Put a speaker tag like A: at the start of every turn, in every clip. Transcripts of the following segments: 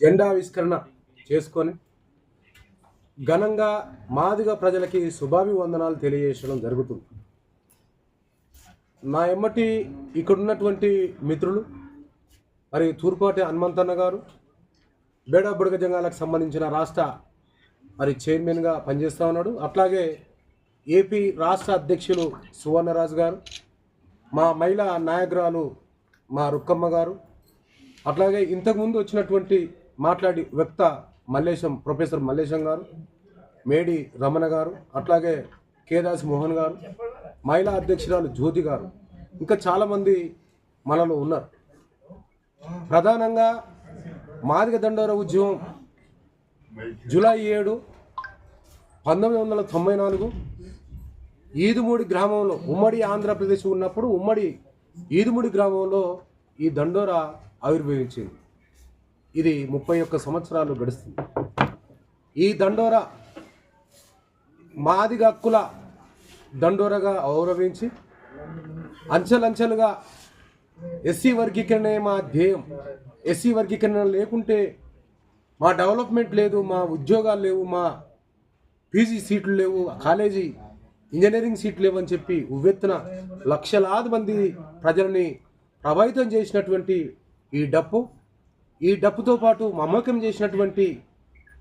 A: జెండావిష్కరణ చేసుకొని ఘనంగా మాదిగ ప్రజలకి శుభాభివందనాలు తెలియజేయడం జరుగుతుంది. నా ఎమ్మటి ఇక్కడున్నటువంటి మిత్రులు మరి తూర్పాటి హనుమంతన్న గారు బేడా బుడగ జంగాలకు సంబంధించిన రాష్ట్ర మరి చైర్మన్గా పనిచేస్తూ ఉన్నాడు. అట్లాగే ఏపీ రాష్ట్ర అధ్యక్షులు సువర్ణరాజు గారు మా మహిళా నాయకురాలు మా రుక్కమ్మ గారు అట్లాగే ఇంతకుముందు వచ్చినటువంటి మాట్లాడి వ్యక్త మల్లేశం ప్రొఫెసర్ మల్లేశం గారు మేడి రమణ గారు అట్లాగే కేదాస్ మోహన్ గారు మహిళా అధ్యక్షురాలు జ్యోతి గారు. ఇంకా చాలామంది మనలో ఉన్నారు. ప్రధానంగా మాదిగ దండోర ఉద్యమం జూలై ఏడు పంతొమ్మిది వందల తొంభై నాలుగు ఈదుమూడి గ్రామంలో ఉమ్మడి ఆంధ్రప్రదేశ్ ఉన్నప్పుడు ఉమ్మడి ఈదుమూడి గ్రామంలో ఈ దండోర ఆవిర్భవించింది. ఇది ముప్పై ఒక్క సంవత్సరాలు గడుస్తుంది. ఈ దండోర మాదిగ హక్కుల దండోరగా గౌరవించి అంచెలంచెలుగా ఎస్సీ వర్గీకరణే మా ధ్యేయం. ఎస్సీ వర్గీకరణ లేకుంటే మా డెవలప్మెంట్ లేదు మా ఉద్యోగాలు లేవు మా పీజీ సీట్లు లేవు కాలేజీ ఇంజనీరింగ్ సీట్లు లేవని చెప్పి ఉవ్వెత్తున లక్షలాది మంది ప్రజల్ని ప్రభావితం చేసినటువంటి ఈ డప్పు. ఈ డప్పుతో పాటు మమ్మకం చేసినటువంటి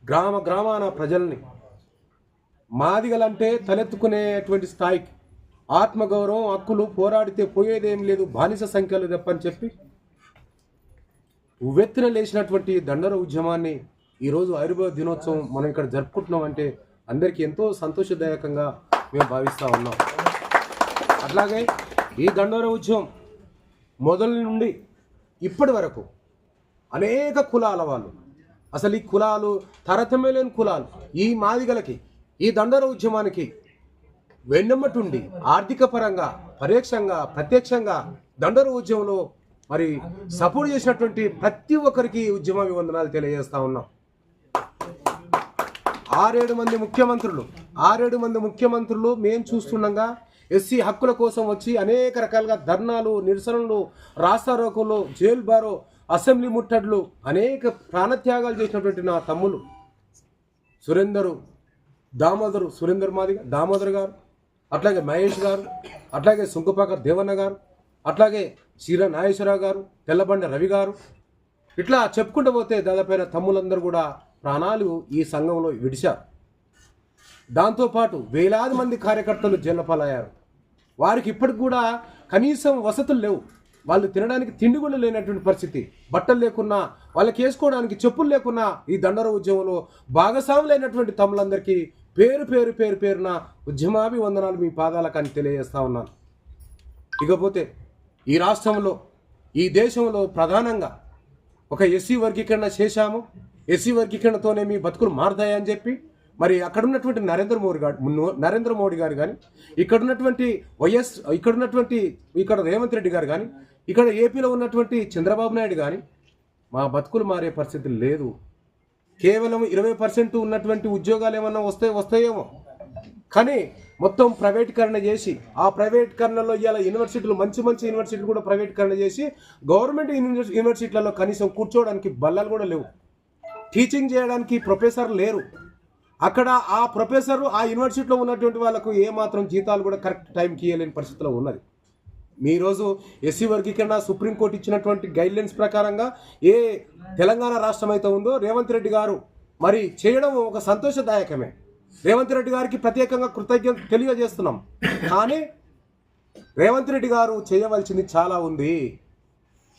A: గ్రామ గ్రామాన ప్రజల్ని మాదిగలంటే తలెత్తుకునేటువంటి స్థాయికి ఆత్మగౌరవం హక్కులు పోరాడితే పోయేదేం లేదు బానిస సంఖ్యలు తప్పని చెప్పి ఉవ్వెత్తున లేచినటువంటి దండర ఉద్యమాన్ని ఈరోజు ఆయుర్వేద దినోత్సవం మనం ఇక్కడ జరుపుకుంటున్నాం అంటే అందరికీ ఎంతో సంతోషదాయకంగా మేము భావిస్తూ ఉన్నాం. అట్లాగే ఈ దండోర ఉద్యమం మొదలు నుండి ఇప్పటి వరకు అనేక కులాల వాళ్ళు. అసలు ఈ కులాలు తరతమే లేని కులాలు. ఈ మాదిగలకి ఈ దండర ఉద్యమానికి వెన్నెమ్మటుండి ఆర్థిక పరంగా పరోక్షంగా ప్రత్యక్షంగా దండర ఉద్యమంలో మరి సపోర్ట్ చేసినటువంటి ప్రతి ఒక్కరికి ఉద్యమ అభివందనాలు తెలియజేస్తా ఉన్నాం. ఆరేడు మంది ముఖ్యమంత్రులు ఆరేడు మంది ముఖ్యమంత్రులు మేము చూస్తుండగా ఎస్సీ హక్కుల కోసం వచ్చి అనేక రకాలుగా ధర్నాలు నిరసనలు రాస్తారోకులు జైలు బారో అసెంబ్లీ ముట్టడ్లు అనేక ప్రాణత్యాగాలు చేసినటువంటి నా తమ్ములు సురేందరు దామోదరు సురేందర్ మాదిగ దామోదర్ గారు అట్లాగే మహేష్ గారు అట్లాగే సుంకపాక దేవన్న గారు అట్లాగే చీర నాగేశ్వరరావు గారు తెల్లబండ రవి గారు. ఇట్లా చెప్పుకుంటూ పోతే దాదాపైన తమ్ములందరూ కూడా ప్రాణాలు ఈ సంఘంలో విడిచారు దాంతోపాటు వేలాది మంది కార్యకర్తలు జైళ్ళపాలయ్యారు. వారికి ఇప్పటికి కూడా కనీసం వసతులు లేవు. వాళ్ళు తినడానికి తిండి కూడా లేనటువంటి పరిస్థితి. బట్టలు లేకున్నా వాళ్ళకి వేసుకోవడానికి చెప్పులు లేకున్నా ఈ దండర ఉద్యమంలో భాగస్వాములైనటువంటి తమ్ములందరికీ పేరు పేరు పేరు పేరున ఉద్యమాభివందనాలు మీ పాదాలకు అని తెలియజేస్తా ఉన్నాను. ఇకపోతే ఈ రాష్ట్రంలో ఈ దేశంలో ప్రధానంగా ఒక ఎస్సీ వర్గీకరణ చేశాము. ఎస్సీ వర్గీకరణతోనే మీ బతుకులు మారుతాయని చెప్పి మరి అక్కడ ఉన్నటువంటి నరేంద్ర మోడీ గారు నరేంద్ర మోడీ గారు కానీ ఇక్కడ ఉన్నటువంటి వైఎస్ ఇక్కడ ఉన్నటువంటి ఇక్కడ రేవంత్ రెడ్డి గారు కానీ ఇక్కడ ఏపీలో ఉన్నటువంటి చంద్రబాబు నాయుడు కానీ మా బతుకులు మారే పరిస్థితి లేదు. కేవలం ఇరవై పర్సెంట్ ఉన్నటువంటి ఉద్యోగాలు ఏమన్నా వస్తే వస్తాయేమో. కానీ మొత్తం ప్రైవేటీకరణ చేసి ఆ ప్రైవేటీకరణలో ఇవాళ యూనివర్సిటీలు మంచి మంచి యూనివర్సిటీలు కూడా ప్రైవేటీకరణ చేసి గవర్నమెంట్ యూనివర్సి- యూనివర్సిటీలలో కనీసం కూర్చోవడానికి బల్లలు కూడా లేవు. టీచింగ్ చేయడానికి ప్రొఫెసర్ లేరు. అక్కడ ఆ ప్రొఫెసర్ ఆ యూనివర్సిటీలో ఉన్నటువంటి వాళ్ళకు ఏమాత్రం జీతాలు కూడా కరెక్ట్ టైంకి ఇవ్వలేని పరిస్థితిలో ఉన్నది. మీ రోజు ఎస్సీ వర్గీకరణ సుప్రీంకోర్టు ఇచ్చినటువంటి గైడ్లైన్స్ ప్రకారంగా ఏ తెలంగాణ రాష్ట్రం అయితే ఉందో రేవంత్ రెడ్డి గారు మరి చేయడం ఒక సంతోషదాయకమే. రేవంత్ రెడ్డి గారికి ప్రత్యేకంగా కృతజ్ఞత తెలియజేస్తున్నాం. కానీ రేవంత్ రెడ్డి గారు చేయవలసింది చాలా ఉంది.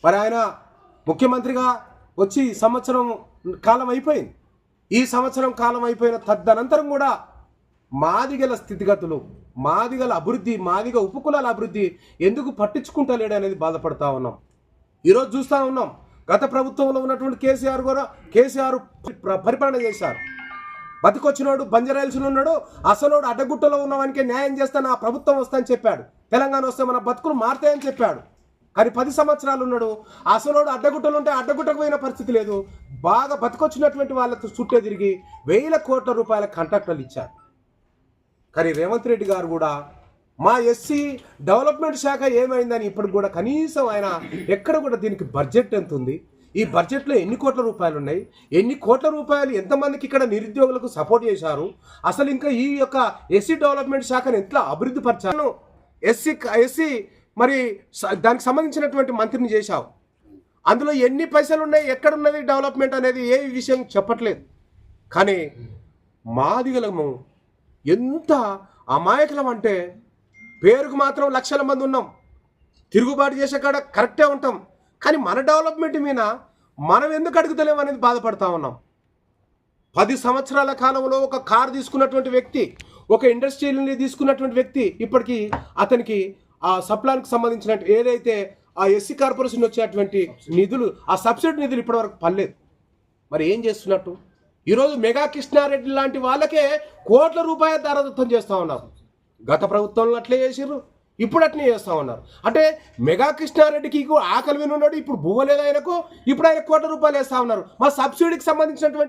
A: మరి ఆయన ముఖ్యమంత్రిగా వచ్చి సంవత్సరం కాలం అయిపోయింది. ఈ సంవత్సరం కాలం అయిపోయిన తదనంతరం కూడా మాదిగల స్థితిగతులు మాదిగల అభివృద్ధి మాదిగ ఉపకులాల అభివృద్ధి ఎందుకు పట్టించుకుంటలేడు అనేది బాధపడతా ఉన్నాం. ఈరోజు చూస్తూ ఉన్నాం గత ప్రభుత్వంలో ఉన్నటువంటి కేసీఆర్ కూడా కేసీఆర్ పరిపాలన చేశారు. బతికొచ్చినోడు బంజరాయిల్స్లో ఉన్నాడు అసలోడు అడ్డగుట్టలో ఉన్నవానికి న్యాయం చేస్తా నా ప్రభుత్వం వస్తానని చెప్పాడు. తెలంగాణ వస్తే మన బతుకులు మారుతాయని చెప్పాడు. కానీ పది సంవత్సరాలు ఉన్నాడు అసలోడు అడ్డగుట్టలు ఉంటే అడ్డగుట్టకు పోయిన పరిస్థితి లేదు. బాగా బతికొచ్చినటువంటి వాళ్ళతో చుట్టే తిరిగి వేల కోట్ల రూపాయల కాంట్రాక్టులు ఇచ్చారు. కానీ రేవంత్ రెడ్డి గారు కూడా మా ఎస్సీ డెవలప్మెంట్ శాఖ ఏమైందని ఇప్పటికి కూడా కనీసం ఆయన ఎక్కడ కూడా దీనికి బడ్జెట్ ఎంత ఉంది? ఈ బడ్జెట్లో ఎన్ని కోట్ల రూపాయలు ఉన్నాయి? ఎన్ని కోట్ల రూపాయలు ఎంతమందికి ఇక్కడ నిరుద్యోగులకు సపోర్ట్ చేశారు? అసలు ఇంకా ఈ యొక్క ఎస్సీ డెవలప్మెంట్ శాఖను ఎట్లా అభివృద్ధి పరచాను ఎస్సీ ఎస్సీ మరి స- దానికి సంబంధించినటువంటి మంత్రిని చేశావు. అందులో ఎన్ని పైసలు ఉన్నాయి? ఎక్కడున్నది డెవలప్మెంట్ అనేది ఏ విషయం చెప్పట్లేదు. కానీ మాదిగలము ఎంత అమాయకులం అంటే పేరుకు మాత్రం లక్షల మంది ఉన్నాం. తిరుగుబాటు చేసే కాడ కరెక్టే ఉంటాం. కానీ మన డెవలప్మెంట్ మీద మనం ఎందుకు అడుగుతలేం అనేది బాధపడతా ఉన్నాం. పది సంవత్సరాల కాలంలో ఒక కార్ తీసుకున్నటువంటి వ్యక్తి ఒక ఇండస్ట్రీని తీసుకున్నటువంటి వ్యక్తి ఇప్పటికీ అతనికి ఆ సప్లాన్కి సంబంధించిన ఏదైతే ఆ ఎస్సీ కార్పొరేషన్ వచ్చేటువంటి నిధులు ఆ సబ్సిడీ నిధులు ఇప్పటివరకు పర్లేదు మరి ఏం చేస్తున్నట్టు? ఈరోజు మెగా కృష్ణారెడ్డి లాంటి వాళ్ళకే కోట్ల రూపాయల దారదత్తం చేస్తూ ఉన్నారు. గత ప్రభుత్వంలో అట్లే చేసిర్రు ఇప్పుడు అట్లే చేస్తూ ఉన్నారు. అంటే మెగా కృష్ణారెడ్డికి ఆకలి విని ఉన్నాడు ఇప్పుడు భూవలేదు ఆయనకు ఇప్పుడు ఆయన కోట్ల రూపాయలు వేస్తా ఉన్నారు. మా సబ్సిడీకి సంబంధించినటువంటి